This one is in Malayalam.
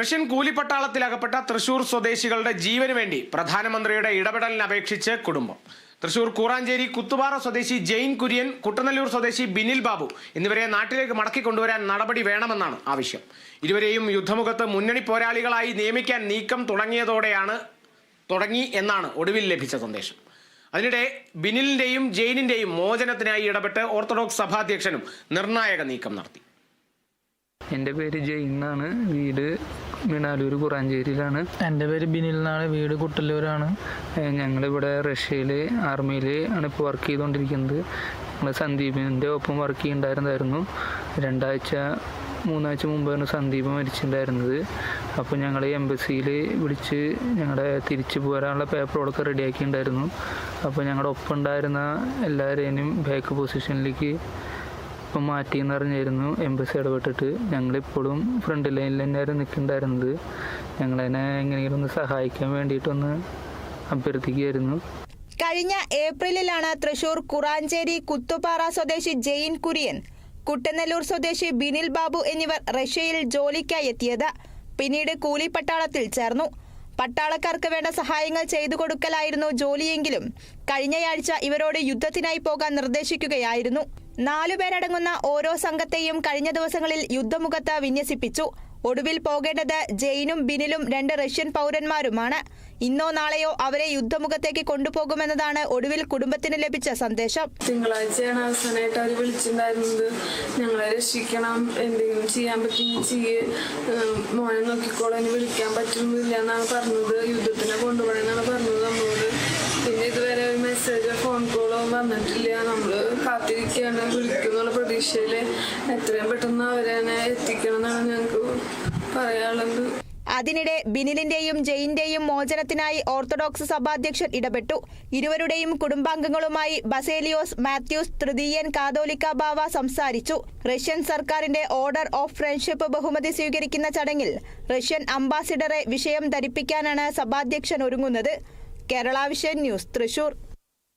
റഷ്യൻ കൂലിപ്പട്ടാളത്തിലകപ്പെട്ട തൃശൂർ സ്വദേശികളുടെ ജീവന് വേണ്ടി പ്രധാനമന്ത്രിയുടെ ഇടപെടലിന് അപേക്ഷിച്ച് കുടുംബം. തൃശൂർ കൂറാഞ്ചേരി കുത്തുപാറ സ്വദേശി ജെയിൻ കുര്യൻ കുട്ടനല്ലൂർ സ്വദേശി ബിനിൽ ബാബു എന്നിവരെ നാട്ടിലേക്ക് മടക്കി കൊണ്ടുവരാൻ നടപടി വേണമെന്നാണ് ആവശ്യം. ഇരുവരെയും യുദ്ധമുഖത്ത് മുന്നണി പോരാളികളായി നിയമിക്കാൻ നീക്കം തുടങ്ങിയതോടെയാണ് തുടങ്ങി എന്നാണ് ഒടുവിൽ ലഭിച്ച സന്ദേശം. അതിനിടെ ബിനിലിന്റെയും ജെയിനിന്റെയും മോചനത്തിനായി ഇടപെട്ട് ഓർത്തഡോക്സ് സഭാധ്യക്ഷനും നിർണായക നീക്കം നടത്തി. എന്റെ പേര് ജെയിൻ എന്നാണ്. വീട് മിണാലൂർ കുറാഞ്ചേരിയിലാണ് എന്റെ പേര് ബിനിൽ എന്നാണ് വീട് കുട്ടല്ലൂരാണ്. ഞങ്ങളിവിടെ റഷ്യയിൽ ആർമിയിൽ ആണ് ഇപ്പോൾ വർക്ക് ചെയ്തുകൊണ്ടിരിക്കുന്നത് ഞങ്ങൾ സന്ദീപിന്റെ ഒപ്പം വർക്ക് ചെയ്യുന്നുണ്ടായിരുന്നായിരുന്നു രണ്ടാഴ്ച മൂന്നാഴ്ച മുമ്പാണ് സന്ദീപ് മരിച്ചിട്ടുണ്ടായിരുന്നത്. അപ്പോൾ ഞങ്ങൾ എംബസിയിൽ വിളിച്ച് ഞങ്ങളുടെ തിരിച്ചു പോരാനുള്ള പേപ്പറുകളൊക്കെ റെഡിയാക്കിയിട്ടുണ്ടായിരുന്നു അപ്പോൾ ഞങ്ങളുടെ ഒപ്പം ഉണ്ടായിരുന്ന എല്ലാവരെയും ബാക്ക് പൊസിഷനിലേക്ക് ഇപ്പം മാറ്റിയെന്ന് പറഞ്ഞായിരുന്നു എംബസി ഇടപെട്ടിട്ട്. ഞങ്ങളിപ്പോഴും ഫ്രണ്ട് ലൈനിൽ തന്നെയായിരുന്നു നിൽക്കുന്നുണ്ടായിരുന്നത് ഞങ്ങളതിനെ എങ്ങനെയെങ്കിലും ഒന്ന് സഹായിക്കാൻ വേണ്ടിയിട്ടൊന്ന് അഭ്യർത്ഥിക്കുകയായിരുന്നു. കഴിഞ്ഞ ഏപ്രിലിലാണ് തൃശൂർ കുറാഞ്ചേരി കുത്തുപാറ സ്വദേശി ജെയിൻ കുര്യൻ കുട്ടനെല്ലൂർ സ്വദേശി ബിനിൽ ബാബു എന്നിവർ റഷ്യയിൽ ജോലിക്കായി എത്തിയത്. പിന്നീട് കൂലിപ്പട്ടാളത്തിൽ ചേർന്നു. പട്ടാളക്കാർക്ക് വേണ്ട സഹായങ്ങൾ ചെയ്തു കൊടുക്കലായിരുന്നു ജോലിയെങ്കിലും. കഴിഞ്ഞയാഴ്ച ഇവരോട് യുദ്ധത്തിനായി പോകാൻ നിർദ്ദേശിക്കുകയായിരുന്നു. നാലുപേരടങ്ങുന്ന ഓരോ സംഘത്തെയും കഴിഞ്ഞ ദിവസങ്ങളിൽ യുദ്ധമുഖത്ത് വിന്യസിപ്പിച്ചു. ഒടുവിൽ പോകേണ്ടത് ജെയിനും ബിനിലും രണ്ട് റഷ്യൻ പൗരന്മാരുമാണ്. ഇന്നോ നാളെയോ അവരെ യുദ്ധമുഖത്തേക്ക് കൊണ്ടുപോകുമെന്നതാണ് ഒടുവിൽ കുടുംബത്തിന് ലഭിച്ച സന്ദേശം. തിങ്കളാഴ്ചയാണ് അവസാനമായിട്ട് അവർ വിളിച്ചിട്ടുണ്ടായിരുന്നത്. ഞങ്ങളെ രക്ഷിക്കണം എന്തെങ്കിലും ചെയ്യാൻ പറ്റുമെങ്കിൽ ചെയ്യ്. മോനെ നോക്കിക്കോളാൻ വിളിക്കാൻ പറ്റുന്നില്ല എന്നാണ് പറഞ്ഞത്. യുദ്ധത്തിനെ കൊണ്ടുപോകണമെന്നാണ് പറഞ്ഞത്. വന്നിട്ടില്ല. നമ്മൾ കാത്തിരിക്കുകയാണ്. വിളിക്കുന്നുള്ള പ്രതീക്ഷയിൽ എത്രയും പെട്ടെന്ന് അവരെന്നെ എത്തിക്കണം എന്നാണ് ഞങ്ങൾക്ക് പറയാനുള്ളത്. അതിനിടെ ബിനിലിന്റെയും ജെയിന്റെയും മോചനത്തിനായി ഓർത്തഡോക്സ് സഭാധ്യക്ഷൻ ഇടപെട്ടു. ഇരുവരുടെയും കുടുംബാംഗങ്ങളുമായി ബസേലിയോസ് മാത്യൂസ് തൃതീയൻ കാതോലിക്ക ബാവ സംസാരിച്ചു. റഷ്യൻ സർക്കാരിന്റെ ഓർഡർ ഓഫ് ഫ്രണ്ട്ഷിപ്പ് ബഹുമതി സ്വീകരിക്കുന്ന ചടങ്ങിൽ റഷ്യൻ അംബാസിഡറെ വിഷയം ധരിപ്പിക്കാനാണ് സഭാധ്യക്ഷൻ ഒരുങ്ങുന്നത്. Kerala vision news Thrissur.